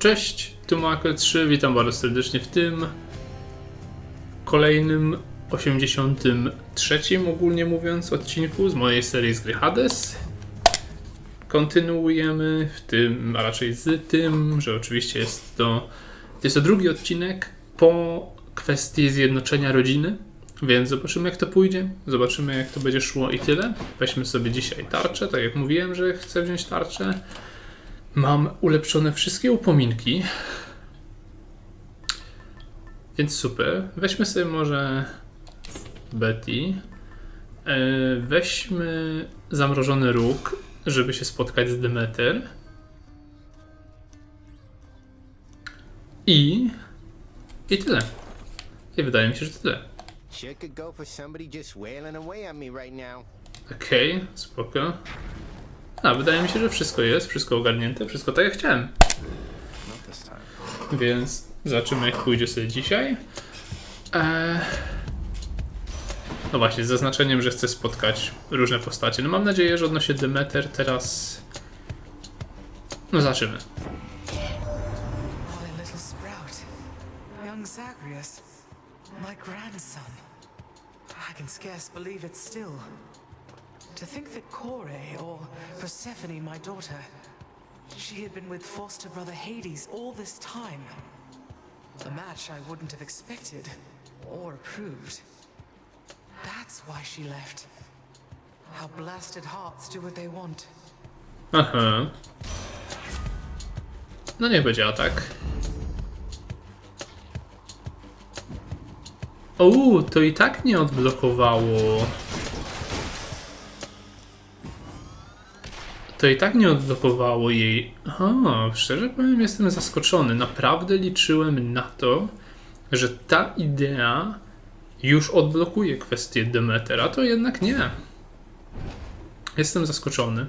Cześć, tu Makel 3, witam bardzo serdecznie w tym kolejnym 83 ogólnie mówiąc odcinku z mojej serii z gry Hades. Kontynuujemy w tym, a raczej z tym, że oczywiście jest to, jest to drugi odcinek po kwestii zjednoczenia rodziny, więc zobaczymy jak to pójdzie, zobaczymy jak to będzie szło i tyle. Weźmy sobie dzisiaj tarczę, tak jak mówiłem, że chcę wziąć tarczę. Mam ulepszone wszystkie upominki. Więc super. Weźmy sobie może Betty. E, Weźmy zamrożony róg, żeby się spotkać z Demeter. I. I tyle. I wydaje mi się, że tyle. Okej, spoko. A, wydaje mi się, że wszystko jest, wszystko ogarnięte, wszystko tak jak chciałem. Więc zobaczymy jak pójdzie sobie dzisiaj. Eee... No właśnie, z zaznaczeniem, że chcę spotkać różne postacie. No mam nadzieję, że odnośnie Demeter teraz... No zobaczymy. My grandson. I can scarce believe it still. To think that Kore, or Persephone, my daughter, she had been with foster brother Hades all this time. A match I wouldn't have expected or approved. That's why she left. How blasted hearts do what they want. Aha. No niech będzie atak. Uuu, to i tak nie odblokowało. To i tak nie odblokowało jej. Aha, szczerze powiem, jestem zaskoczony. Naprawdę liczyłem na to, że ta idea już odblokuje kwestię Demeter, a to jednak nie. Jestem zaskoczony.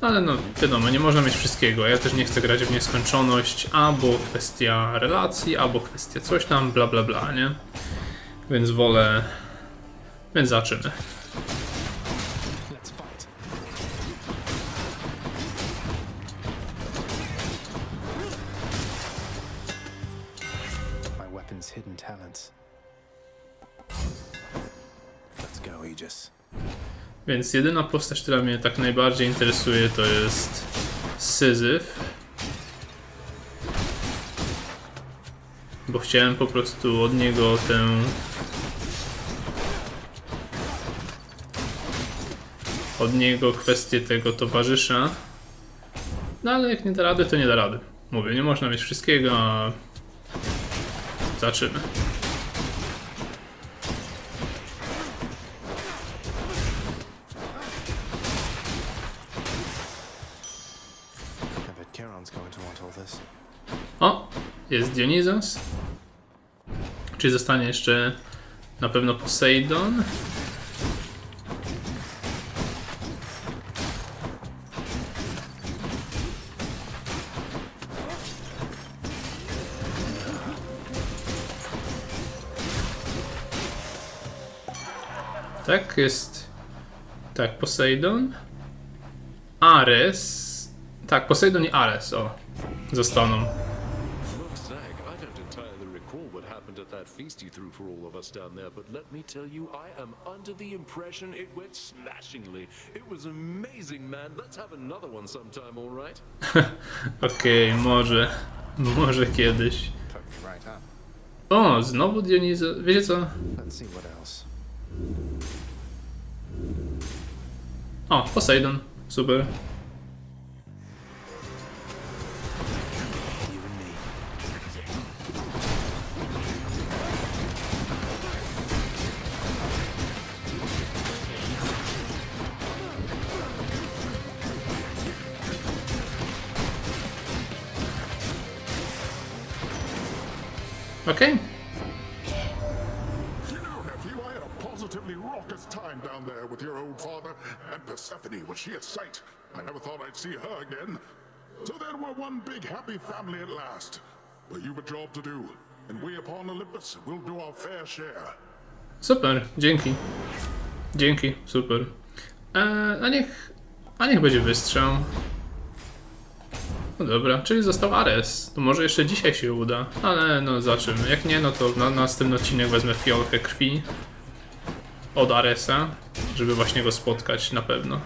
Ale no, wiadomo, nie można mieć wszystkiego. Ja też nie chcę grać w nieskończoność, albo kwestia relacji, albo kwestia coś tam, bla bla bla, nie? Więc wolę... Więc zaczymy. Więc jedyna postać, która mnie tak najbardziej interesuje, to jest Syzyf. Bo chciałem po prostu od niego tę. Od niego kwestię tego towarzysza. No ale jak nie da rady, to nie da rady. Mówię, nie można mieć wszystkiego, a. Zaczymy. Jest Dionizos. Czy zostanie jeszcze na pewno Poseidon? Tak, jest. Tak, Poseidon. Ares. Tak, Poseidon i Ares, o. Zostaną. Look, Zag, I don't entirely recall what happened at that feast you threw for all of us down there, but let me tell you, I am under the impression it went smashingly. It was amazing, man. Let's have another one sometime, all right? Okej, może. Może kiedyś. O, znowu Dionizo. Wiecie co? Let's see what else. O, Poseidon. Super. Sight. I never thought I'd see her again. So then we're one big happy family at last. But you've a job to do, and we upon Olympus will do our fair share. Super, dzięki. Dzięki, super. Eee, a niech. A niech będzie wystrzał. no dobra, czyli został Ares. To może jeszcze dzisiaj się uda, ale no zobaczymy. Jak nie, no to na następny odcinek wezmę fiolkę krwi od Aresa, żeby właśnie go spotkać na pewno.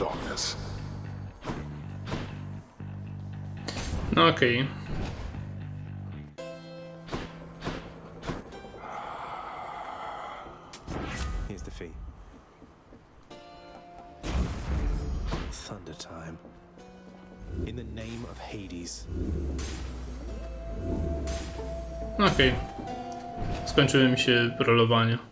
Darkness. No okej. Here's the fee. Thunder time. In the name of Hades. No okej. Skończyły mi się rolowania.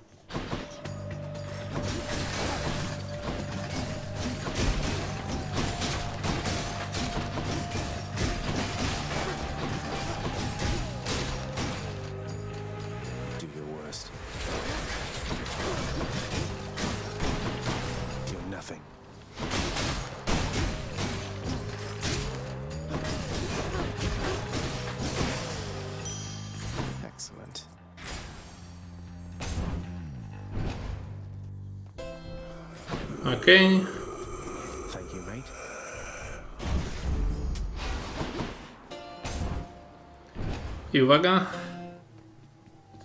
Okej. Thank you, mate. I uwaga.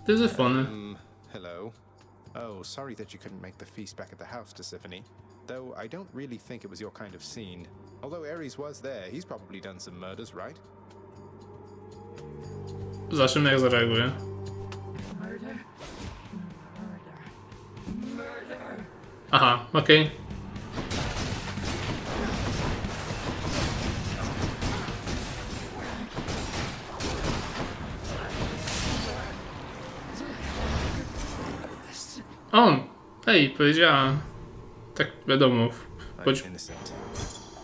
Tyzyfony. Um, hello. Oh, sorry that you couldn't make the feast back at the house, Tisiphone. Though I don't really think it was your kind of scene. Although Ares was there, he's probably done some murders, right? Zobaczymy jak zareaguje. Murder. Murder. Aha, okej. O! Ej, powiedziała. Tak wiadomo, innocent.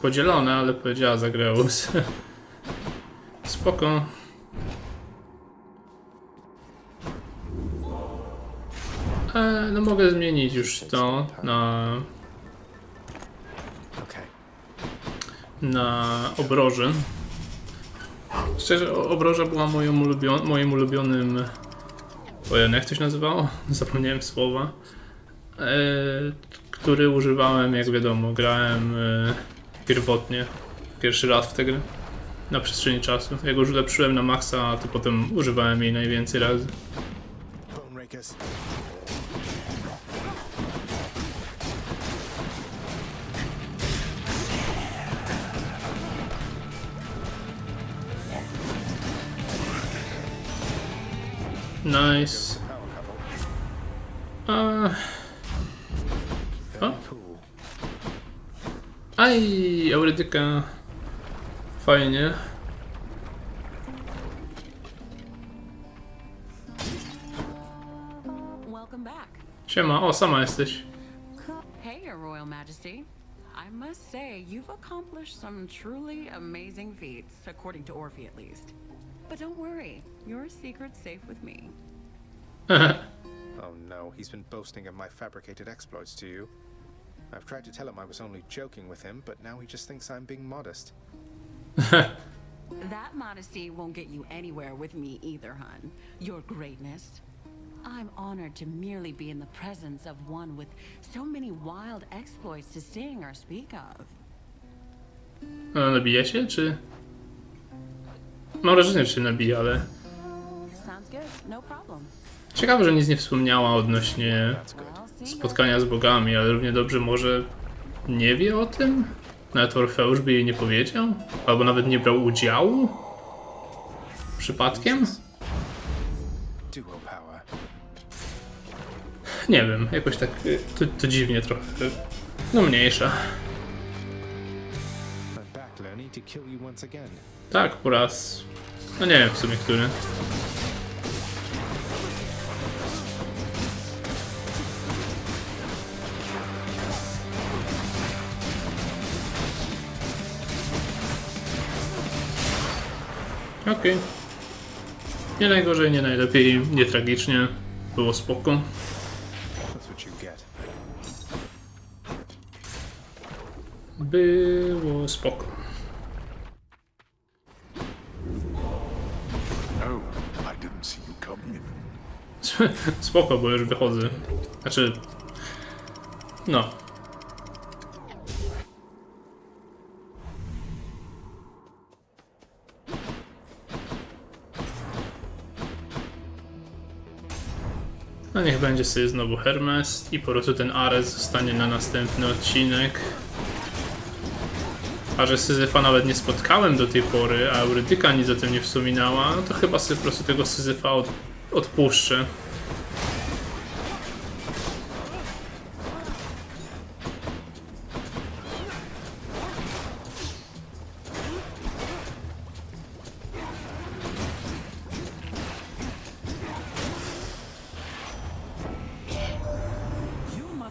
podzielone, ale powiedziała Zagreus. Spoko. E, no mogę zmienić już to na, na obroży. Szczerze, obroża była moją ulubion moim ulubionym... Ojej, jak to się nazywało? Zapomniałem słowa. E, który używałem, jak wiadomo, grałem e, pierwotnie. Pierwszy raz w tę grę. Na przestrzeni czasu. Jak już ulepszyłem na maksa, to potem używałem jej najwięcej razy. Nice. Aj, Eurydyka. Fajnie. Welcome back. Siema, o, oh, sama jesteś. Hey, Your Royal Majesty. I must say, you've accomplished some truly amazing feats, according to Orphe at least. But don't worry, your secret's safe with me. Oh no, he's been boasting of my fabricated exploits to you. I've tried to tell him I was only joking with him, but now he just thinks I'm being modest. That modesty won't get you anywhere with me either, hun. Your greatness. I'm honored to merely be in the presence of one with so many wild exploits to sing or speak of. A, nabija się, czy... Mam wrażenie, że się nabija, ale... Sounds good, no problem. Ciekawe, że nic nie wspomniała odnośnie Spotkania z bogami, ale równie dobrze może nie wie o tym? Nawet Orfeusz by jej nie powiedział? Albo nawet nie brał udziału? Przypadkiem? Nie wiem, jakoś tak y, to, to dziwnie trochę. No mniejsza. Tak, po raz... No nie wiem w sumie, który. Okej. Nie najgorzej, nie najlepiej, nie tragicznie. Było spoko. Było spoko. No. Spoko, bo już wychodzę. Znaczy... No. No niech będzie sobie znowu Hermes i po prostu ten Ares zostanie na następny odcinek. A że Syzyfa nawet nie spotkałem do tej pory, a Eurydyka nic o tym nie wspominała, no to chyba sobie po prostu tego Syzyfa od, odpuszczę.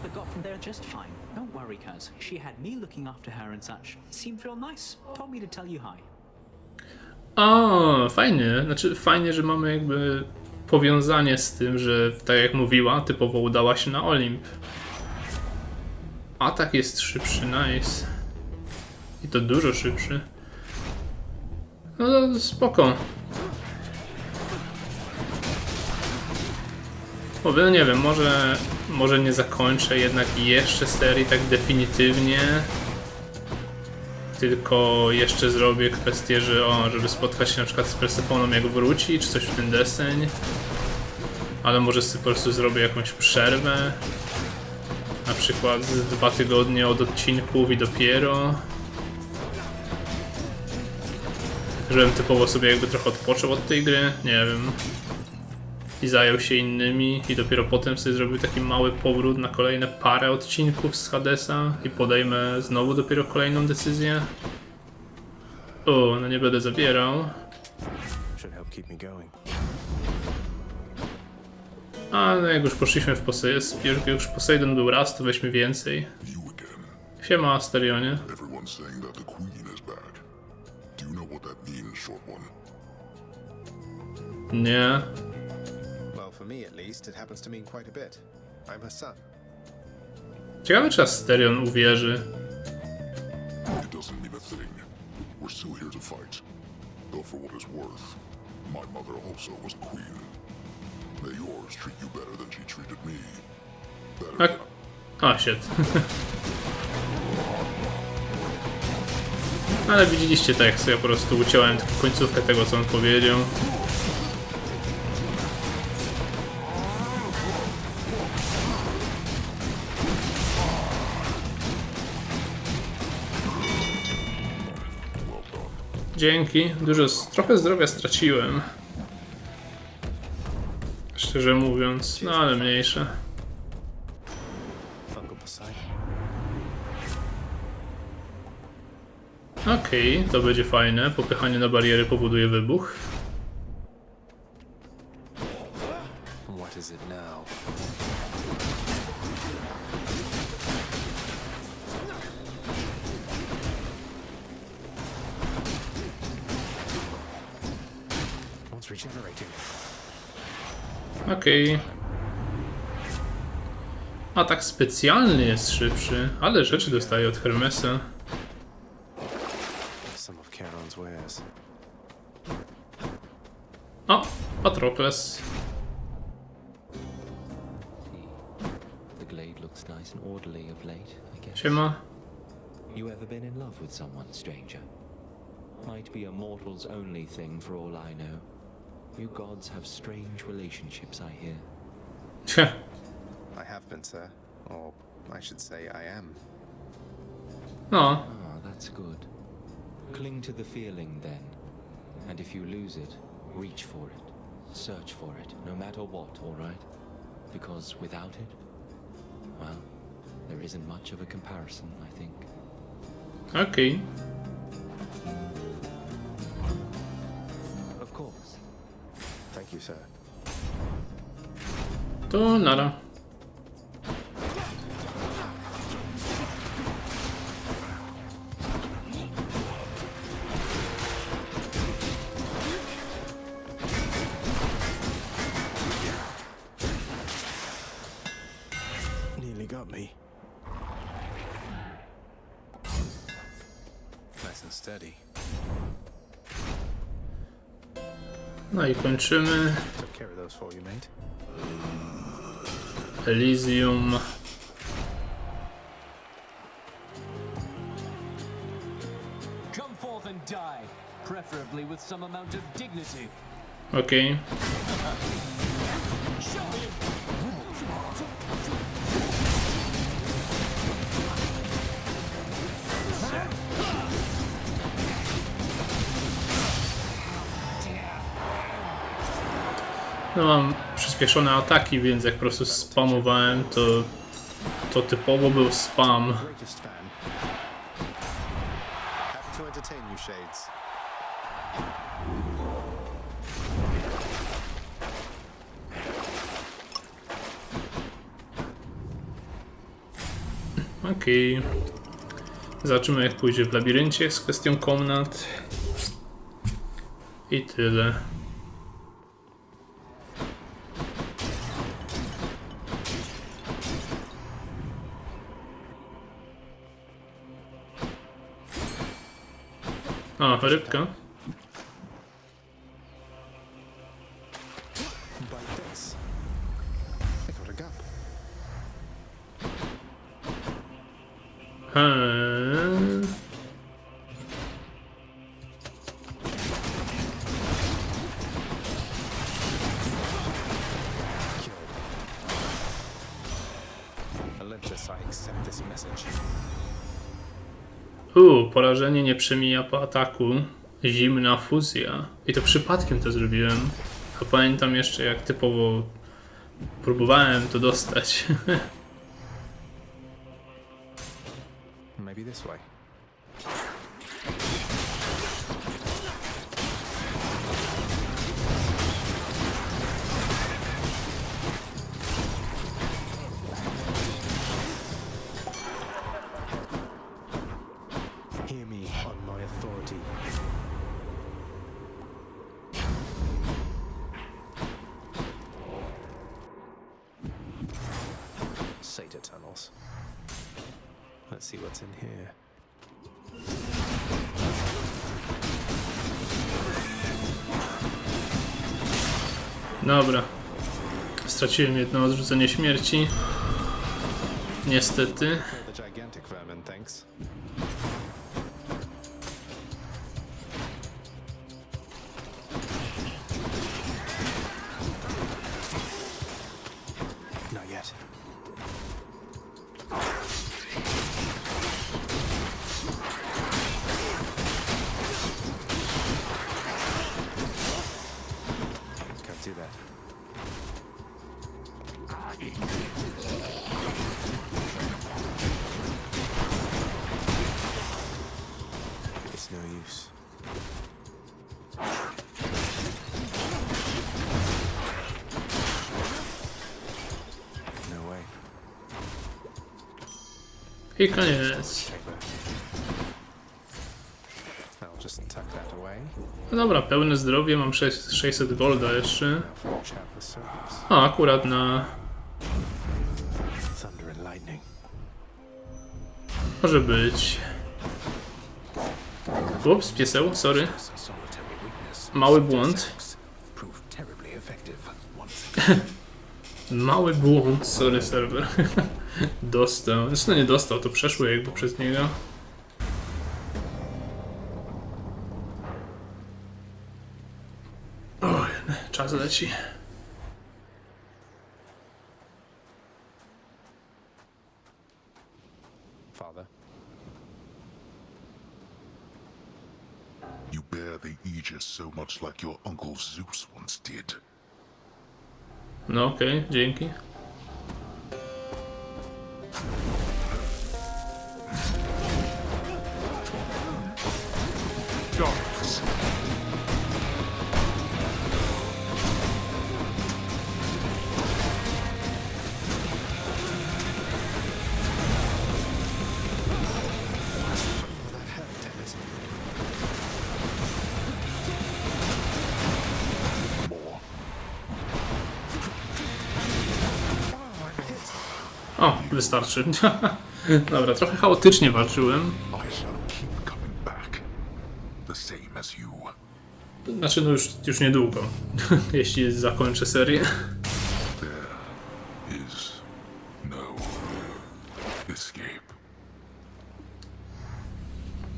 Mother got from there just fine. Don't worry, cuz. She had me looking after her and such. Seemed real nice. Told me to tell you hi. O, fajnie. Znaczy, fajnie, że mamy jakby powiązanie z tym, że tak jak mówiła, typowo udała się na Olimp. Atak jest szybszy, nice. I to dużo szybszy. No spoko. No nie wiem, może, może nie zakończę jednak jeszcze serii tak definitywnie. Tylko jeszcze zrobię kwestię, że o, żeby spotkać się na przykład z Persefoną jak wróci, czy coś w ten deseń. Ale może sobie po prostu zrobię jakąś przerwę. Na przykład z dwa tygodnie od odcinków i dopiero. Żebym typowo sobie jakby trochę odpoczął od tej gry, nie wiem. I zajął się innymi i dopiero potem sobie zrobił taki mały powrót na kolejne parę odcinków z Hadesa i podejmę znowu dopiero kolejną decyzję. O, no nie będę zabierał. A no jak już poszliśmy w Poseidon, jak już Poseidon był raz, to weźmy więcej. Siema Asterionie. Nie. Least, it happens to mean quite a bit. I'm her son. Ciekawe czy Asterion uwierzy. It doesn't mean a thing. We're still here to fight. Though for what it's worth, my mother also was a queen. May yours treat you better than she treated me. Better. A, a shit. Ale widzieliście tak, jak sobie po prostu uciąłem tylko końcówkę tego, co on powiedział. Dzięki. Dużo, trochę zdrowia straciłem. Szczerze mówiąc, no ale mniejsze. Okej, to będzie fajne. Popychanie na bariery powoduje wybuch. What is? Okej. Atak specjalny jest szybszy, ale rzeczy dostaje od Hermesa. O, Patrokles. Siema. You ever been in love with someone, stranger? Might be a mortal's only thing for all I know. You gods have strange relationships, I hear. Cie. I have been, sir. Or I should say, I am. No, Ah, that's good. Cling to the feeling then. And if you lose it, reach for it. Search for it, no matter what, alright? Because without it, well, there isn't much of a comparison, I think. okej. Thank you, sir. Nearly got me. Nice and steady. No i kończymy. Elysium. Preferably with some amount of dignity. Okej. No mam przyspieszone ataki, więc jak po prostu spamowałem, to to typowo był spam. Okej. Zobaczymy jak pójdzie w labiryncie z kwestią komnat. I tyle. O, rybka. Bite this. I got a gap. Eee. Olympus, I accept this message. U, porażenie nie przemija po ataku. Zimna fuzja. I to przypadkiem to zrobiłem. A pamiętam jeszcze jak typowo próbowałem to dostać. Maybe this way. Sata tunnels. Let's see what's in here. Dobra. Straciłem jedno odrzucenie śmierci. Niestety. It's no use. No way. I koniec. No dobra, pełne zdrowie, mam 6, 600 golda jeszcze. A, akurat na... Może być. Ups, pieseł, sorry. Mały błąd. Mały błąd, sorry serwer. dostał. No nie dostał, to przeszło jakby przez niego. Oj, czas leci. Father. You bear the Aegis so much like your uncle Zeus once did. No okej, dzięki. Wystarczy. Dobra, trochę chaotycznie walczyłem. Znaczy, no już, już niedługo, jeśli zakończę serię. No.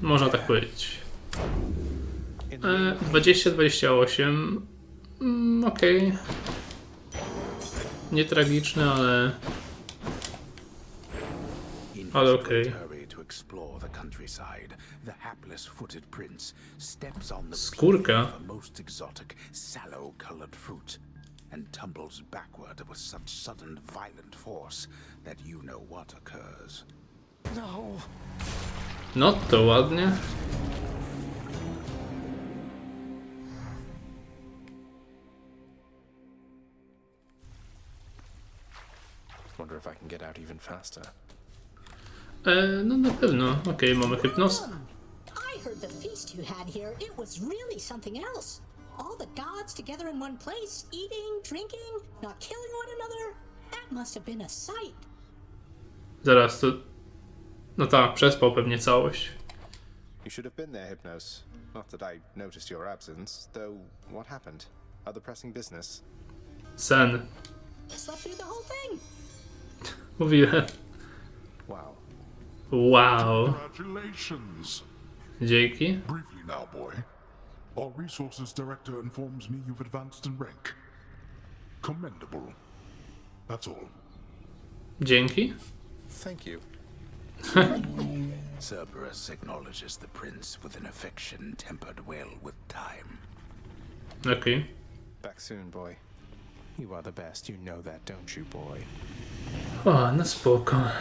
Można tak powiedzieć. E, 20-28. Mm, Okej. Nie tragiczne, ale. Oh, on the Skórka. of a most exotic, sallow-colored fruit, and tumbles backward with such sudden, violent force that you know what occurs. No. No to ładnie. Wonder if I can get out even faster. E, no na pewno. Okej, mamy hypnoz. Mmm, I heard the feast you had here. It was really something else. All the gods together in one place, eating, drinking, not killing one another. That must have been a sight. Zaraz to. No tak, przespał pewnie całość. You should have been there, Hypnos. Not that I noticed your absence, though what happened? Other pressing business? Sen. Slept through the whole thing. Mówiłem. Wow. Wow. Congratulations. Dzięki. Briefly now, boy. Our resources director informs me you've advanced in rank. Commendable. That's all. Dzięki. Thank you. Cerberus acknowledges the prince with an affection tempered well with time. Okay. Back soon, boy. You are the best, you know that, don't you, boy? O, no spoko.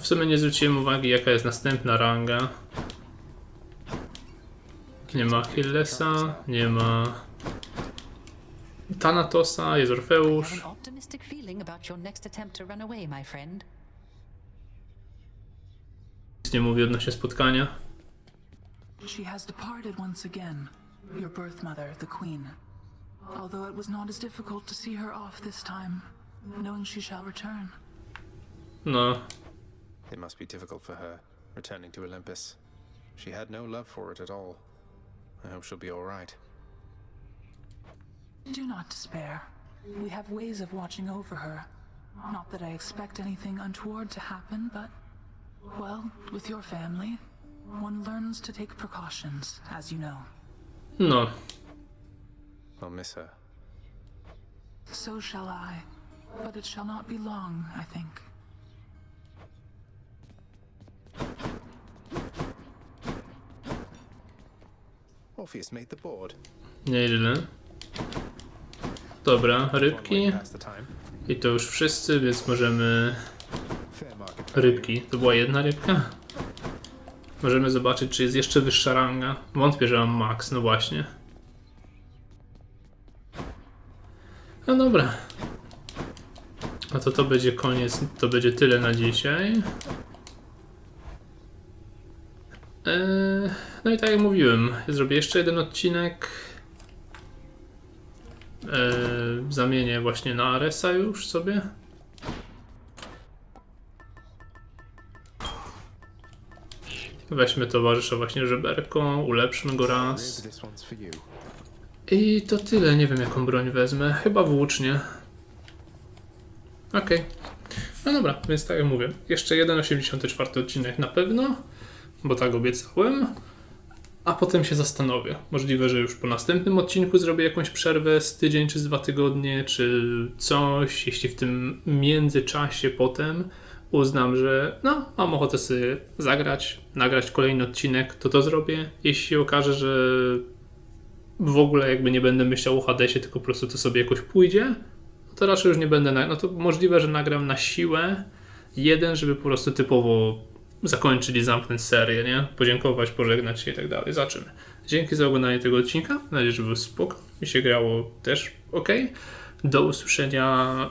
W sumie nie zwróciłem uwagi, jaka jest następna ranga. Nie ma Achillesa, nie ma Thanatosa, jest Orfeusz. Nic nie mówi odnośnie spotkania. She has departed once again. Your birth mother, the Queen. Although it was not as difficult to see her off this time, knowing she shall return. No, It must be difficult for her, returning to Olympus. She had no love for it at all. I hope she'll be alright. Do not despair. We have ways of watching over her. Not that I expect anything untoward to happen, but, well, with your family, one learns to take precautions, as you know. no. I'll miss her. So shall I. But it shall not be long, I think. Orpheus made the board. Nieźle. Dobra, rybki. I to już wszyscy, więc możemy... Rybki. To była jedna rybka? Możemy zobaczyć, czy jest jeszcze wyższa ranga. Wątpię, że mam max, no właśnie. No dobra. A to to będzie koniec, to będzie tyle na dzisiaj. Eee, no i tak jak mówiłem, zrobię jeszcze jeden odcinek. Eee, zamienię właśnie na Aresa już sobie. Weźmy towarzysza właśnie żeberką, ulepszymy go raz. I to tyle, nie wiem jaką broń wezmę. Chyba włócznie. Okej. No dobra, więc tak jak mówię, jeszcze jeden 84 odcinek na pewno, bo tak obiecałem. A potem się zastanowię. Możliwe, że już po następnym odcinku zrobię jakąś przerwę z tydzień czy z dwa tygodnie, czy coś. Jeśli w tym międzyczasie potem uznam, że no, mam ochotę sobie zagrać, nagrać kolejny odcinek, to to zrobię. Jeśli się okaże, że w ogóle jakby nie będę myślał o Hadesie, tylko po prostu to sobie jakoś pójdzie, no to raczej już nie będę, no to możliwe, że nagram na siłę jeden, żeby po prostu typowo zakończyć i zamknąć serię, nie? Podziękować, pożegnać się i tak dalej. Zobaczymy. Dzięki za oglądanie tego odcinka. Mam nadzieję, że był spoko. Mi się grało też ok. Do usłyszenia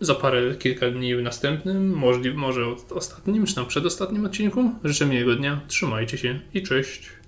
za parę, kilka dni w następnym, możliwe, może ostatnim, czy tam przedostatnim odcinku. Życzę miłego dnia, trzymajcie się i cześć.